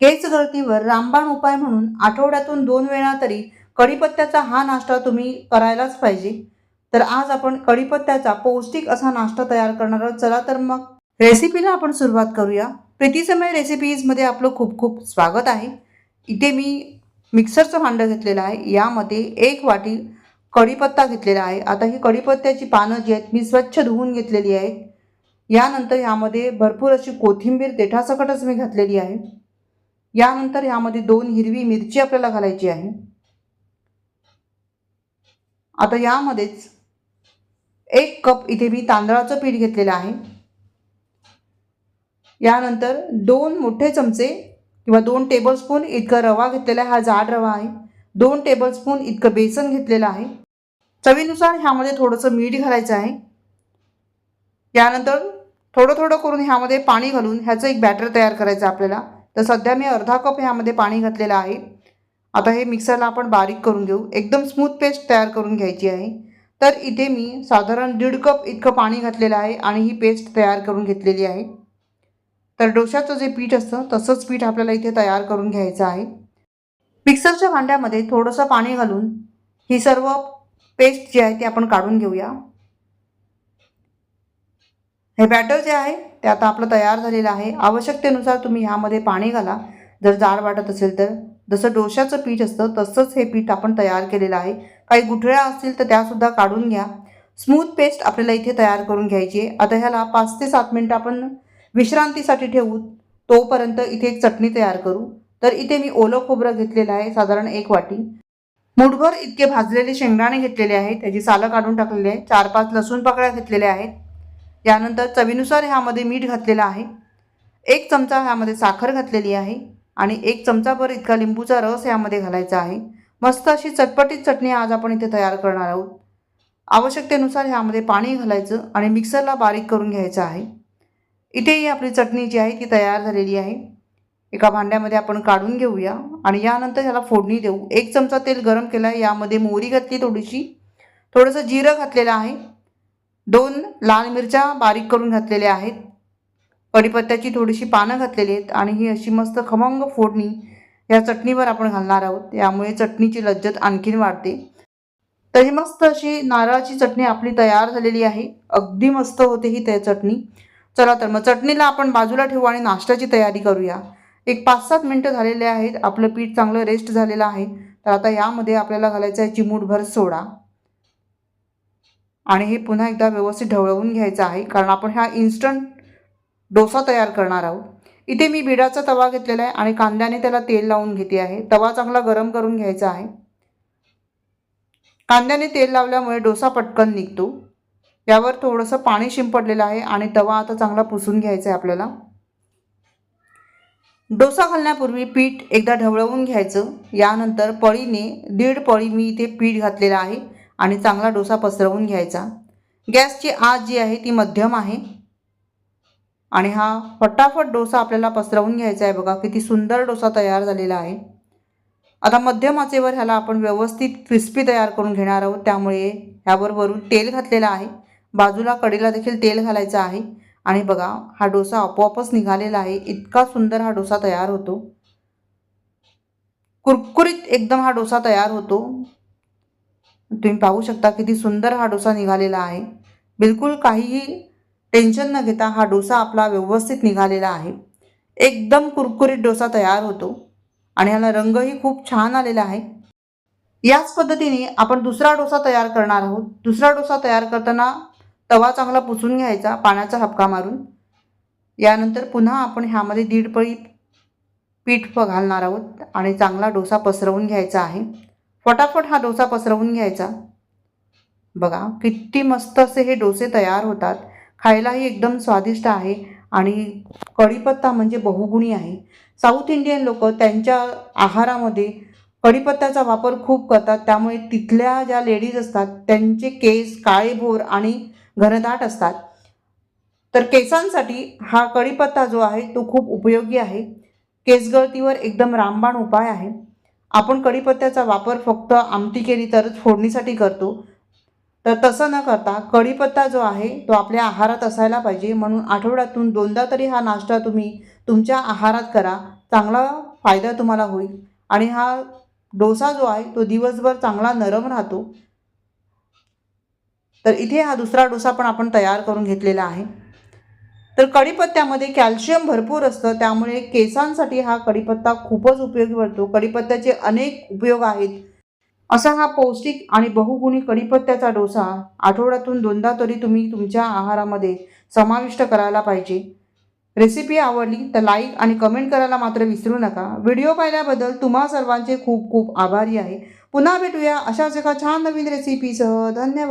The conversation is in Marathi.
केस गळतीवर रामबाण उपाय म्हणून आठवड्यातून दोन वेळा तरी कढीपत्त्याचा हा नाश्ता तुम्ही करायलाच पाहिजे. तर आज आपण कढीपत्त्याचा पौष्टिक असा नाश्ता तयार करणार आहोत. चला तर मग रेसिपीला आपण सुरुवात करूया. प्रीतीसमय रेसिपीजमध्ये आपलं खूप खूप स्वागत आहे. इथे मी मिक्सरचं भांडं घेतलेलं आहे. यामध्ये एक वाटी कढीपत्ता घेतलेला आहे. आता ही कढीपत्त्याची पानं जी आहेत मी स्वच्छ धुवून घेतलेली आहेत. यानंतर यामध्ये भरपूर अशी कोथिंबीर देठासकटच मी घातलेली आहे. यानंतर यामध्ये दोन हिरवी मिरची आपल्याला घालायची आहे. आता यामध्येच एक कप इथे मी तांदळाचं पीठ घेतलेलं आहे. यानंतर दोन मोठे चमचे किंवा दोन टेबलस्पून इतका रवा घेतलेला आहे. हा जाड रवा आहे. दोन टेबलस्पून इतकं बेसन घेतलेलं आहे. चवीनुसार ह्यामध्ये थोडंसं मीठ घालायचं आहे. यानंतर थोडं थोडं करून ह्यामध्ये पाणी घालून ह्याचं एक बॅटर तयार करायचं आहे आपल्याला. तर सध्या मी अर्धा कप ह्यामध्ये पाणी घातलेलं आहे. आता हे मिक्सरला आपण बारीक करून घेऊ. एकदम स्मूथ पेस्ट तयार करून घ्यायची आहे. तर इथे मी साधारण दीड कप इतकं पाणी घातलेलं आहे आणि ही पेस्ट तयार करून घेतलेली आहे. तर डोशाचं जे पीठ असतं तसंच पीठ आपल्याला इथे तयार करून घ्यायचं आहे. मिक्सरच्या भांड्यामध्ये थोडंसं पाणी घालून ही सर्व पेस्ट जी आहे ती आपण काढून घेऊया. हे बॅटर जे आहे ते आता आपलं तयार झालेलं आहे. आवश्यकतेनुसार तुम्ही ह्यामध्ये पाणी घाला. जर जाड वाटत असेल तर. जसं डोशाचं पीठ असतं तसंच हे पीठ आपण तयार केलेलं आहे. काही गुठळ्या असतील तर त्यासुद्धा काढून घ्या. स्मूथ पेस्ट आपल्याला इथे तयार करून घ्यायची आहे. आता ह्याला पाच ते सात मिनटं आपण विश्रांतीसाठी ठेवू. तोपर्यंत इथे एक चटणी तयार करू. तर इथे मी ओलं खोबरं घेतलेलं आहे साधारण एक वाटी. मुठभर इतके भाजलेले शेंगदाणे घेतलेले आहेत. त्याची सालं काढून टाकलेली आहे. चार पाच लसूण पाकळ्या घेतलेल्या आहेत. यानंतर चवीनुसार ह्यामध्ये मीठ घातलेलं आहे. एक चमचा ह्यामध्ये साखर घातलेली आहे आणि एक चमचाभर इतका लिंबूचा रस ह्यामध्ये घालायचा आहे. मस्त अशी चटपटीत चटणी आज आपण इथे तयार करणार आहोत. आवश्यकतेनुसार ह्यामध्ये पाणी घालायचं आणि मिक्सरला बारीक करून घ्यायचं आहे. इथेही आपली चटणी जी आहे ती तयार झालेली आहे. एका भांड्यामध्ये आपण काढून घेऊया आणि यानंतर ह्याला फोडणी देऊ. एक चमचा तेल गरम केला आहे यामध्ये मोहरी घातली थोडीशी. थोडंसं जिरं घातलेलं आहे. दोन लाल मिरच्या बारीक करून घातलेल्या आहेत. कढीपत्त्याची थोडीशी पानं घातलेली आहेत आणि ही अशी मस्त खमंग फोडणी या चटणीवर आपण घालणार आहोत. यामुळे चटणीची लज्जत आणखीन वाढते. तर ही मस्त अशी नारळाची चटणी आपली तयार झालेली आहे. अगदी मस्त होते ही त्या चटणी. चला तर मग चटणीला आपण बाजूला ठेवू आणि नाश्त्याची तयारी करूया. एक पाच सात मिनटं झालेले आहेत. आपलं पीठ चांगलं रेस्ट झालेलं आहे. तर आता यामध्ये आपल्याला घालायचं आहे चिमूटभर सोडा. आणि हे पुन्हा एकदा व्यवस्थित ढवळवून घ्यायचं आहे कारण आपण हा इन्स्टंट डोसा तयार करणार आहोत. इथे मी बिडाचा तवा घेतलेला आहे आणि कांद्याने त्याला तेल लावून घेते आहे. तवा चांगला गरम करून घ्यायचा आहे. कांद्याने तेल लावल्यामुळे डोसा पटकन निघतो. यावर थोडंसं पाणी शिंपडलेलं आहे आणि तवा आता चांगला पुसून घ्यायचा आहे आपल्याला. डोसा घालण्यापूर्वी पीठ एकदा ढवळवून घ्यायचं. यानंतर पळीने दीड पळी मी इथे पीठ घातलेलं आहे. आणि चांगला डोसा पसरवून घ्यायचा. गॅसची आत जी आहे ती मध्यम आहे. आणि हा फटाफट डोसा आपल्याला पसरवून घ्यायचा आहे बघा किती सुंदर डोसा तयार झालेला आहे. आता मध्यम आचेवर ह्याला आपण व्यवस्थित क्रिस्पी तयार करून घेणार आहोत. त्यामुळे ह्यावर वरून तेल घातलेलं आहे. बाजूला कडेला देखील तेल घालायचं आहे. आणि बघा हा डोसा आपोआपच निघालेला आहे. इतका सुंदर हा डोसा तयार होतो. कुरकुरीत एकदम हा डोसा तयार होतो. तुम्ही पाहू शकता किती सुंदर हा डोसा निघालेला आहे. बिलकुल काहीही टेन्शन न घेता हा डोसा आपला व्यवस्थित निघालेला आहे. एकदम कुरकुरीत डोसा तयार होतो आणि ह्याला रंगही खूप छान आलेला आहे. याच पद्धतीने आपण दुसरा डोसा तयार करणार आहोत. दुसरा डोसा तयार करताना तवा चांगला पुसून घ्यायचा पाण्याचा हपका मारून. यानंतर पुन्हा आपण ह्यामध्ये दीड पळी पीठ घालणार आहोत आणि चांगला डोसा पसरवून घ्यायचा आहे. फटाफट हा डोसा पसरवून घ्यायचा. बघा किती मस्त असे हे डोसे तयार होतात. खायलाही एकदम स्वादिष्ट आहे आणि कढीपत्ता म्हणजे बहुगुणी आहे. साऊथ इंडियन लोक त्यांच्या आहारामध्ये कढीपत्त्याचा वापर खूप करतात. त्यामुळे तिथल्या ज्या लेडीज असतात त्यांचे केस काळेभोर आणि घनदाट असतात. तर केसांसाठी हा कढीपत्ता जो आहे तो खूप उपयोगी आहे. केसगळतीवर एकदम रामबाण उपाय आहे. आपण कढीपत्त्याचा वापर फक्त आमटी केली तरच फोडणीसाठी करतो. तर तसं न करता कढीपत्ता जो आहे तो आपल्या आहारात असायला पाहिजे. म्हणून आठवड्यातून दोनदा तरी हा नाश्ता तुम्ही तुमच्या आहारात करा. चांगला फायदा तुम्हाला होईल. आणि हा डोसा जो आहे तो दिवसभर चांगला नरम राहतो. तर इथे हा दुसरा डोसा पण आपण तयार करून घेतलेला आहे. तर कढीपत्त्यामध्ये कॅल्शियम भरपूर असतं त्यामुळे केसांसाठी हा कढीपत्ता खूपच उपयोगी पडतो. कढीपत्त्याचे अनेक उपयोग आहेत. असा हा पौष्टिक आणि बहुगुणी कढीपत्त्याचा डोसा आठवड्यातून दोनदा तरी तुम्ही तुमच्या आहारामध्ये समाविष्ट करायला पाहिजे. रेसिपी आवडली तर लाईक आणि कमेंट करायला मात्र विसरू नका. व्हिडिओ पाहिल्याबद्दल तुम्हा सर्वांचे खूप खूप आभारी आहे. पुन्हा भेटूया अशाच एका छान नवीन रेसिपीसह. धन्यवाद.